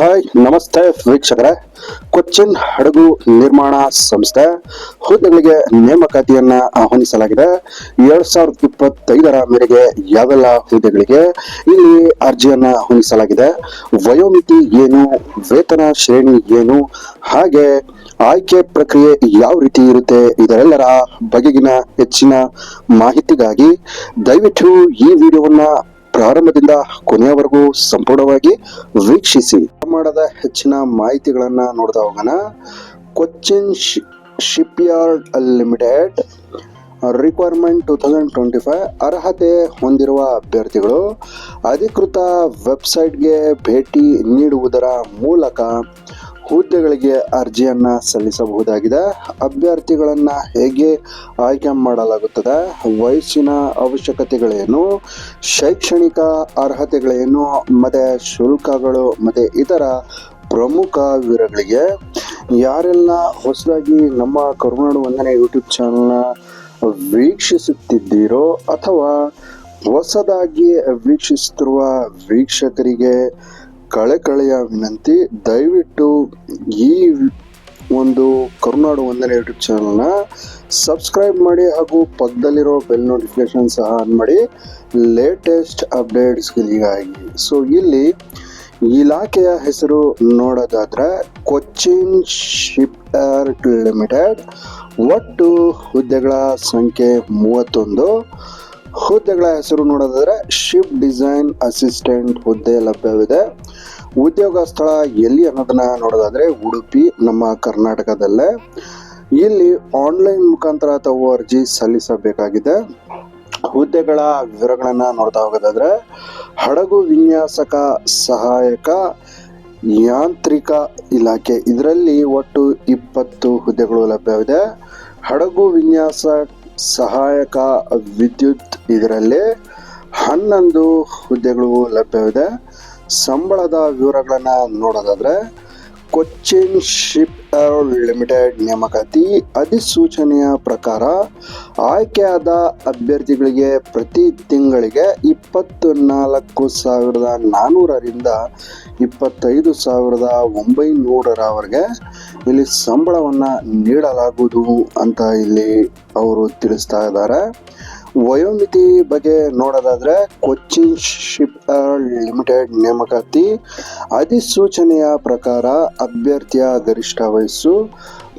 Hi, ನಮಸ್ತೆ ವೀಕ್ಷಕರೇ. ಕೊಚ್ಚಿನ್ ಹಡಗು ನಿರ್ಮಾಣ ಸಂಸ್ಥೆ ಹುದ್ದೆಗಳಿಗೆ ನೇಮಕಾತಿಯನ್ನ ಆಹ್ವಾನಿಸಲಾಗಿದೆ. ಎರಡ್ ಸಾವಿರದ ಇಪ್ಪತ್ತೈದರ ಮೇರೆಗೆ ಯಾವೆಲ್ಲ ಹುದ್ದೆಗಳಿಗೆ ಇಲ್ಲಿ ಅರ್ಜಿಯನ್ನ ಆಹ್ವಾನಿಸಲಾಗಿದೆ ವಯೋಮಿತಿ ಏನು, ವೇತನ ಶ್ರೇಣಿ ಏನು, ಹಾಗೆ ಆಯ್ಕೆ ಪ್ರಕ್ರಿಯೆ ಯಾವ ರೀತಿ ಇರುತ್ತೆ, ಇದರೆಲ್ಲರ ಬಗೆಗಿನ ಹೆಚ್ಚಿನ ಮಾಹಿತಿಗಾಗಿ ದಯವಿಟ್ಟು ಈ ವಿಡಿಯೋವನ್ನ ಪ್ರಾರಂಭದಿಂದ ಕೊನೆಯವರೆಗೂ ಸಂಪೂರ್ಣವಾಗಿ ವೀಕ್ಷಿಸಿ. ಮಾಡದ ಹೆಚ್ಚಿನ ಮಾಹಿತಿಗಳನ್ನ ನೋಡ್ತಾ ಹೋಗೋಣ. Cochin shipyard limited requirement two thousand twenty five ಅರ್ಹತೆ ಹೊಂದಿರುವ ಅಭ್ಯರ್ಥಿಗಳು ಅಧಿಕೃತ ವೆಬ್ಸೈಟ್ಗೆ ಭೇಟಿ ನೀಡುವುದರ ಮೂಲಕ ಹುದ್ದೆಗಳಿಗೆ ಅರ್ಜಿಯನ್ನ ಸಲ್ಲಿಸಬಹುದಾಗಿದೆ. ಅಭ್ಯರ್ಥಿಗಳನ್ನ ಹೇಗೆ ಆಯ್ಕೆ ಮಾಡಲಾಗುತ್ತದೆ? ವಯಸ್ಸಿನ ಅವಶ್ಯಕತೆಗಳೇನು? ಶೈಕ್ಷಣಿಕ ಅರ್ಹತೆಗಳೇನು? ಮತ್ತೆ ಶುಲ್ಕಗಳು ಮತ್ತೆ ಇತರ ಪ್ರಮುಖ ವಿವರಗಳಿಗೆ ಯಾರೆಲ್ಲ ಹೊಸದಾಗಿ ನಮ್ಮ ಕರುನಾಡು ವಂದನೆ ಯೂಟ್ಯೂಬ್ ಚಾನಲ್ನ ವೀಕ್ಷಿಸುತ್ತಿದ್ದೀರೋ ಅಥವಾ ಹೊಸದಾಗಿ ವೀಕ್ಷಿಸುತ್ತಿರುವ ವೀಕ್ಷಕರಿಗೆ ಕಳೆಕಳೆಯ ವಿನಂತಿ, ದಯವಿಟ್ಟು ಈ ಒಂದು ಕರುನಾಡು ಒಂದನೇ ಯೂಟ್ಯೂಬ್ ಚಾನಲ್ನ ಸಬ್ಸ್ಕ್ರೈಬ್ ಮಾಡಿ ಹಾಗೂ ಪಕ್ಕದಲ್ಲಿರೋ ಬೆಲ್ ನೋಟಿಫಿಕೇಶನ್ ಸಹ ಆನ್ ಮಾಡಿ. ಲೇಟೆಸ್ಟ್ ಅಪ್ಡೇಟ್ಸ್ಗಳಿಗಾಗಿ ಸೊ ಇಲ್ಲಿ ಇಲಾಖೆಯ ಹೆಸರು ನೋಡೋದಾದ್ರೆ ಕೊಚ್ಚಿನ್ ಶಿಪ್ ಲಿಮಿಟೆಡ್ ಒಟ್ಟು ಹುದ್ದೆಗಳ ಸಂಖ್ಯೆ ಮೂವತ್ತೊಂದು. ಹುದ್ದೆಗಳ ಹೆಸರು ನೋಡೋದಾದ್ರೆ ಶಿಪ್ ಡಿಸೈನ್ ಅಸಿಸ್ಟೆಂಟ್ ಹುದ್ದೆ ಲಭ್ಯವಿದೆ. ಉದ್ಯೋಗ ಸ್ಥಳ ಎಲ್ಲಿ ಅನ್ನೋದನ್ನ ನೋಡೋದಾದ್ರೆ ಉಡುಪಿ, ನಮ್ಮ ಕರ್ನಾಟಕದಲ್ಲೇ. ಇಲ್ಲಿ ಆನ್ಲೈನ್ ಮುಖಾಂತರ ತಾವು ಅರ್ಜಿ ಸಲ್ಲಿಸಬೇಕಾಗಿದೆ. ಹುದ್ದೆಗಳ ವಿವರಗಳನ್ನ ನೋಡ್ತಾ ಹೋಗೋದಾದ್ರೆ, ಹಡಗು ವಿನ್ಯಾಸಕ ಸಹಾಯಕ ಯಾಂತ್ರಿಕ ಇಲಾಖೆ. ಇದರಲ್ಲಿ ಒಟ್ಟು ಇಪ್ಪತ್ತು ಹುದ್ದೆಗಳು ಲಭ್ಯವಿದೆ. ಹಡಗು ವಿನ್ಯಾಸ ಸಹಾಯಕ ವಿದ್ಯುತ್ ಇದರಲ್ಲಿ ಹನ್ನೊಂದು ಹುದ್ದೆಗಳು ಲಭ್ಯವಿದೆ. ಸಂಬಳದ ವಿವರಗಳನ್ನು ನೋಡೋದಾದ್ರೆ ಕೊಚ್ಚಿನ್ ಶಿಪ್ ಲಿಮಿಟೆಡ್ ನೇಮಕಾತಿ ಅಧಿಸೂಚನೆಯ ಪ್ರಕಾರ ಆಯ್ಕೆಯಾದ ಅಭ್ಯರ್ಥಿಗಳಿಗೆ ಪ್ರತಿ ತಿಂಗಳಿಗೆ ಇಪ್ಪತ್ತು ನಾಲ್ಕು ಸಾವಿರದ ನಾನ್ನೂರರಿಂದ ಇಪ್ಪತ್ತೈದು ಸಾವಿರದ ಒಂಬೈನೂರರವರೆಗೆ ಇಲ್ಲಿ ಸಂಬಳವನ್ನು ನೀಡಲಾಗುವುದು ಅಂತ ಇಲ್ಲಿ ಅವರು ತಿಳಿಸ್ತಾ ಇದ್ದಾರೆ. ವಯೋಮಿತಿ ಬಗ್ಗೆ ನೋಡೋದಾದ್ರೆ ಕೊಚ್ಚಿನ್ ಶಿಪ್ ಲಿಮಿಟೆಡ್ ನೇಮಕಾತಿ ಅಧಿಸೂಚನೆಯ ಪ್ರಕಾರ ಅಭ್ಯರ್ಥಿಯ ಗರಿಷ್ಠ ವಯಸ್ಸು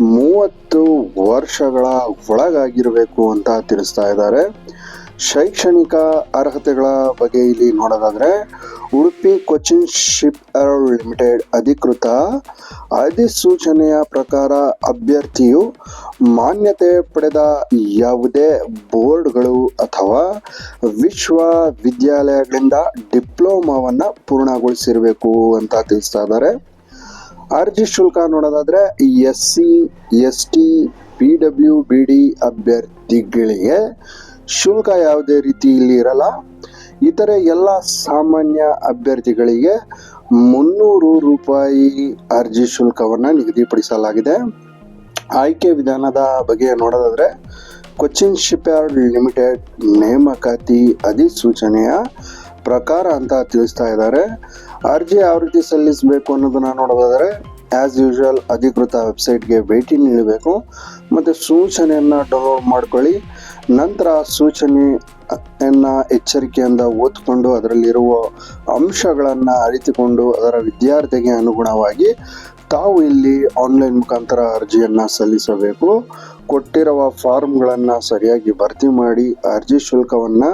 ಮೂವತ್ತು ವರ್ಷಗಳ ಒಳಗಾಗಿರಬೇಕು ಅಂತ ತಿಳಿಸ್ತಾ ಇದ್ದಾರೆ. ಶೈಕ್ಷಣಿಕ ಅರ್ಹತೆಗಳ ಬಗ್ಗೆ ಇಲ್ಲಿ ನೋಡೋದಾದ್ರೆ Udupi Cochin shipyard limited ಅಧಿಕೃತ ಅಧಿಸೂಚನೆಯ ಪ್ರಕಾರ ಅಭ್ಯರ್ಥಿಯು ಮಾನ್ಯತೆ ಪಡೆದ ಯಾವುದೇ ಬೋರ್ಡ್ಗಳು ಅಥವಾ ವಿಶ್ವವಿದ್ಯಾಲಯಗಳಿಂದ ಡಿಪ್ಲೊಮಾವನ್ನು ಪೂರ್ಣಗೊಳಿಸಿರಬೇಕು ಅಂತ ತಿಳಿಸ್ತಾ ಇದ್ದಾರೆ. ಅರ್ಜಿ ಶುಲ್ಕ ನೋಡೋದಾದರೆ S C S T P W, B D ಅಭ್ಯರ್ಥಿಗಳಿಗೆ ಶುಲ್ಕ ಯಾವುದೇ ರೀತಿ ಇಲ್ಲಿ ಇರಲ್ಲ. ಇತರೆ ಎಲ್ಲ ಸಾಮಾನ್ಯ ಅಭ್ಯರ್ಥಿಗಳಿಗೆ ಮುನ್ನೂರು ರೂಪಾಯಿ ಅರ್ಜಿ ಶುಲ್ಕವನ್ನು ನಿಗದಿಪಡಿಸಲಾಗಿದೆ. ಆಯ್ಕೆ ವಿಧಾನದ ಬಗ್ಗೆ ನೋಡೋದಾದ್ರೆ, ಕೊಚ್ಚಿನ್ ಶಿಪ್ಯಾರ್ಡ್ ಲಿಮಿಟೆಡ್ ನೇಮಕಾತಿ ಅಧಿಸೂಚನೆಯ ಪ್ರಕಾರ ಅಂತ ತಿಳಿಸ್ತಾ ಇದ್ದಾರೆ. ಅರ್ಜಿ ಯಾವ ರೀತಿ ಸಲ್ಲಿಸಬೇಕು ಅನ್ನೋದನ್ನ ನೋಡೋದಾದ್ರೆ ಆ್ಯಸ್ ಯೂಶುವಲ್ ಅಧಿಕೃತ ವೆಬ್ಸೈಟ್ಗೆ ಭೇಟಿ ನೀಡಬೇಕು. ಮತ್ತು ಸೂಚನೆಯನ್ನು ಡೌನ್ಲೋಡ್ ಮಾಡ್ಕೊಳ್ಳಿ. ನಂತರ ಸೂಚನೆಯನ್ನು ಎಚ್ಚರಿಕೆಯಿಂದ ಓದ್ಕೊಂಡು ಅದರಲ್ಲಿರುವ ಅಂಶಗಳನ್ನು ಅರಿತುಕೊಂಡು ಅದರ ವಿದ್ಯಾರ್ಥಿಗೆ ಅನುಗುಣವಾಗಿ ತಾವು ಇಲ್ಲಿ ಆನ್ಲೈನ್ ಮುಖಾಂತರ ಅರ್ಜಿಯನ್ನು ಸಲ್ಲಿಸಬೇಕು. ಕೊಟ್ಟಿರುವ ಫಾರ್ಮ್ಗಳನ್ನು ಸರಿಯಾಗಿ ಭರ್ತಿ ಮಾಡಿ ಅರ್ಜಿ ಶುಲ್ಕವನ್ನು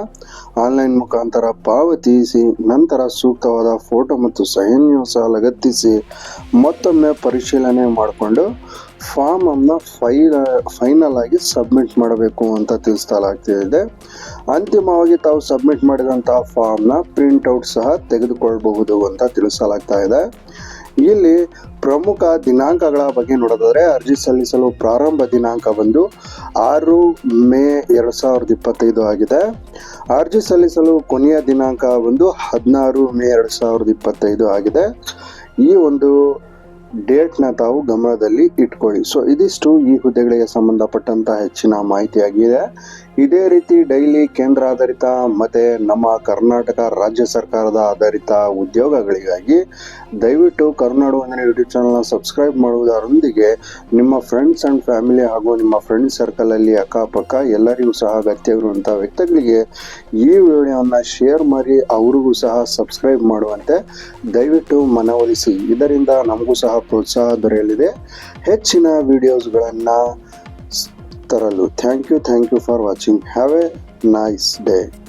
ಆನ್ಲೈನ್ ಮುಖಾಂತರ ಪಾವತಿಸಿ, ನಂತರ ಸೂಕ್ತವಾದ ಫೋಟೋ ಮತ್ತು ಸಹಿಯನ್ನು ಸಹ ಲಗತ್ತಿಸಿ ಮತ್ತೊಮ್ಮೆ ಪರಿಶೀಲನೆ ಮಾಡಿಕೊಂಡು ಫಾರ್ಮನ್ನು ಫೈನ ಫೈನಲ್ ಆಗಿ ಸಬ್ಮಿಟ್ ಮಾಡಬೇಕು ಅಂತ ತಿಳಿಸಲಾಗ್ತಿದೆ. ಅಂತಿಮವಾಗಿ ತಾವು ಸಬ್ಮಿಟ್ ಮಾಡಿದಂತಹ ಫಾರ್ಮ್ನ ಪ್ರಿಂಟ್ಔಟ್ ಸಹ ತೆಗೆದುಕೊಳ್ಳಬಹುದು ಅಂತ ತಿಳಿಸಲಾಗ್ತಾ ಇದೆ ಇಲ್ಲಿ ಪ್ರಮುಖ ದಿನಾಂಕಗಳ ಬಗ್ಗೆ ನೋಡೋದಾದರೆ ಅರ್ಜಿ ಸಲ್ಲಿಸಲು ಪ್ರಾರಂಭ ದಿನಾಂಕ ಬಂದು ಆರು ಮೇ ಎರಡು ಸಾವಿರದ ಇಪ್ಪತ್ತೈದು ಆಗಿದೆ. ಅರ್ಜಿ ಸಲ್ಲಿಸಲು ಕೊನೆಯ ದಿನಾಂಕ ಬಂದು ಹದಿನಾರು ಮೇ ಎರಡು ಸಾವಿರದ ಇಪ್ಪತ್ತೈದು ಆಗಿದೆ. ಈ ಒಂದು ಡೇಟ್ನ ತಾವು ಗಮನದಲ್ಲಿ ಇಟ್ಕೊಳ್ಳಿ. ಸೊ ಇದಿಷ್ಟು ಈ ಹುದ್ದೆಗಳಿಗೆ ಸಂಬಂಧಪಟ್ಟಂತ ಹೆಚ್ಚಿನ ಮಾಹಿತಿಯಾಗಿದೆ. ಇದೇ ರೀತಿ ಡೈಲಿ ಕೇಂದ್ರ ಆಧಾರಿತ ಮತ್ತು ನಮ್ಮ ಕರ್ನಾಟಕ ರಾಜ್ಯ ಸರ್ಕಾರದ ಆಧಾರಿತ ಉದ್ಯೋಗಗಳಿಗಾಗಿ ದಯವಿಟ್ಟು ಕರುನಾಡು ವಂದನೆ ಯೂಟ್ಯೂಬ್ ಚಾನಲ್ನ ಸಬ್ಸ್ಕ್ರೈಬ್ ಮಾಡುವುದರೊಂದಿಗೆ ನಿಮ್ಮ ಫ್ರೆಂಡ್ಸ್ ಆ್ಯಂಡ್ ಫ್ಯಾಮಿಲಿ ಹಾಗೂ ನಿಮ್ಮ ಫ್ರೆಂಡ್ ಸರ್ಕಲಲ್ಲಿ ಅಕ್ಕಪಕ್ಕ ಎಲ್ಲರಿಗೂ ಸಹ ಅಗತ್ಯವಿರುವಂಥ ವ್ಯಕ್ತಿಗಳಿಗೆ ಈ ವಿಡಿಯೋವನ್ನು ಶೇರ್ ಮಾಡಿ, ಅವರಿಗೂ ಸಹ ಸಬ್ಸ್ಕ್ರೈಬ್ ಮಾಡುವಂತೆ ದಯವಿಟ್ಟು ಮನವೊಲಿಸಿ. ಇದರಿಂದ ನಮಗೂ ಸಹ ಪ್ರೋತ್ಸಾಹ ದೊರೆಯಲಿದೆ. ಹೆಚ್ಚಿನ ವಿಡಿಯೋಸ್ಗಳನ್ನು ತರಲು thank you thank you for watching have a nice day